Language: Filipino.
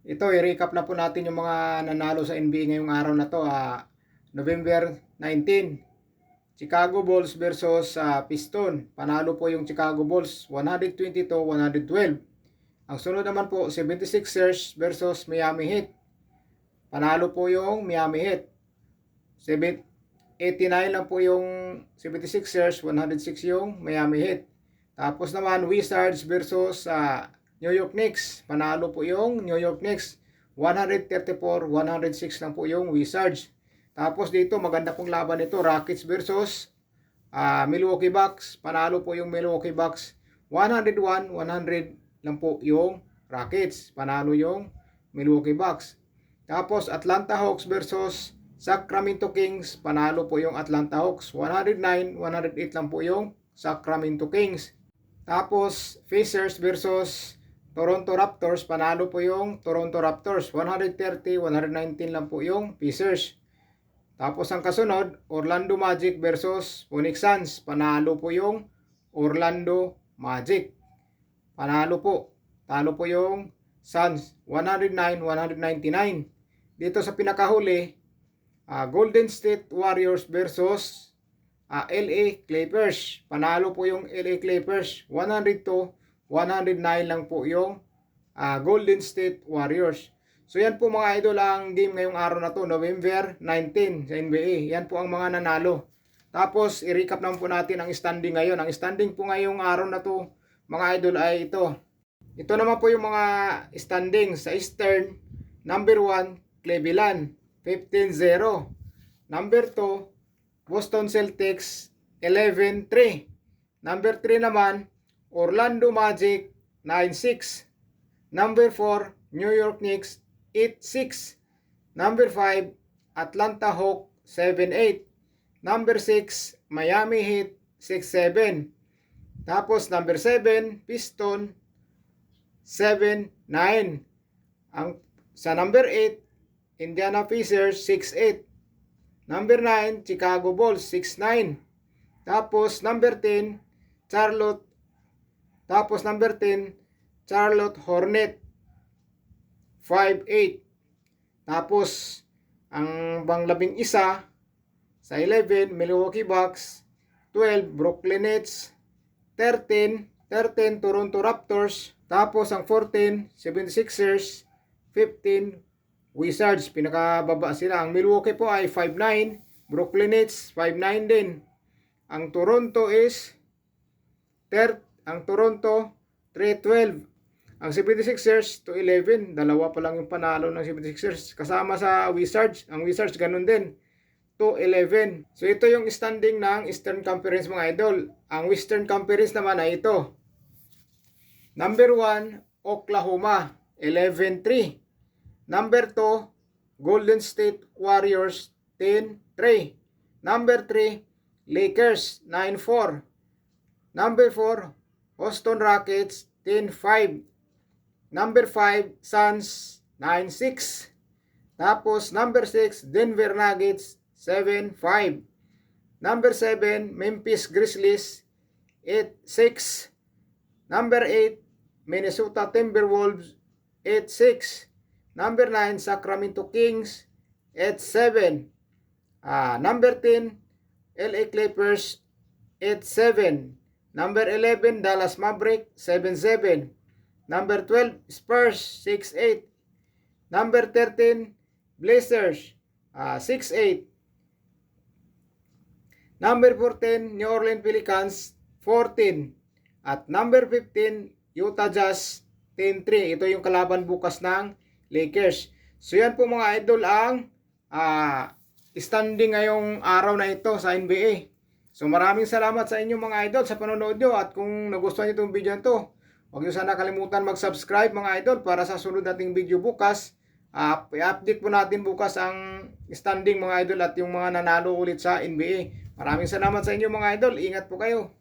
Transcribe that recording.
Ito, i-recap na po natin yung mga nanalo sa NBA ngayong araw na to. ah, November 19. Chicago Bulls versus ah, Piston. Panalo po yung Chicago Bulls 120 to 112. Ang sunod naman po 76ers versus Miami Heat. Panalo po yung Miami Heat. 7 89 lang po yung 76ers, 106 yung Miami Heat. Tapos naman Wizards versus ah, New York Knicks. Panalo po yung New York Knicks. 134-106 lang po yung Wizards. Tapos dito maganda pong laban nito Rockets versus ah, Milwaukee Bucks. Panalo po yung Milwaukee Bucks. 101-100 lang po yung Rockets. Panalo yung Milwaukee Bucks. Tapos Atlanta Hawks versus Sacramento Kings. Panalo po yung Atlanta Hawks. 109-108 lang po yung Sacramento Kings. Tapos Pacers versus Toronto Raptors. Panalo po yung Toronto Raptors. 130-119 lang po yung Pacers. Tapos ang kasunod, Orlando Magic versus Phoenix Suns. Panalo po yung Orlando Magic. Panalo po. Talo po yung Suns. 109-199. Dito sa pinakahuli, ah, Golden State Warriors versus ah, LA Clippers. Panalo po yung LA Clippers. 102, 109 lang po yung ah, Golden State Warriors. So yan po mga idol ang game ngayong araw na to, November 19 sa NBA. Yan po ang mga nanalo. Tapos i-recap naman po natin ang standing ngayon. Ang standing po ngayong araw na to, mga idol ay ito. Ito naman po yung mga standing sa Eastern. Number 1, Cleveland, 15-0. Number 2, Boston Celtics, 11-3. Number 3 naman, Orlando Magic, 9-6. Number 4, New York Knicks, 8-6. Number 5, Atlanta Hawk, 7-8. Number 6, Miami Heat, 6-7. Tapos number 7, Piston, 7-9. Ang sa number 8, Indiana Pacers 6-8. Number 9, Chicago Bulls 6-9. Tapos number 10, Charlotte. Tapos number 10, Charlotte Hornet 5-8. Tapos ang panglabing isa sa 11, Milwaukee Bucks 12, Brooklyn Nets 13, 13 Toronto Raptors, tapos ang 14, 76ers, 15 Wizards, pinakababa sila. Ang Milwaukee po ay 5-9, Brooklyn Nets 5-9 din. Ang Toronto is third, ang Toronto 3-12. Ang 76ers to 11, dalawa pa lang yung panalo ng 76ers kasama sa Wizards. Ang Wizards ganun din. 2-11. So ito yung standing ng Eastern Conference mga idol. Ang Western Conference naman ay ito. Number 1, Oklahoma, 11-3. Number 2, Golden State Warriors, 10-3. Number 3, Lakers, 9-4. Number 4, Houston Rockets, 10-5. Number 5, Suns, 9-6. Tapos, number 6, Denver Nuggets, 7-5. Number 7, Memphis Grizzlies, 8-6. Number 8, Minnesota Timberwolves, 8-6. Number 9, Sacramento Kings, 8-7. Ah, number 10, LA Clippers, 8-7. Number 11, Dallas Maverick, 7-7. Number 12, Spurs, 6-8. Number 13, Blazers, ah, 6-8. Number 14, New Orleans Pelicans, 14. At number 15, Utah Jazz, 10-3. Ito yung kalaban bukas ng Lakers. So yan po mga idol ang ah, standing ngayong araw na ito sa NBA. So maraming salamat sa inyo mga idol sa panonood nyo at kung nagustuhan nyo itong video na to, huwag nyo sana kalimutan mag-subscribe mga idol para sa sunod nating video bukas. Uh, i-update po natin bukas ang standing mga idol at yung mga nanalo ulit sa NBA. Maraming salamat sa inyo mga idol. Ingat po kayo.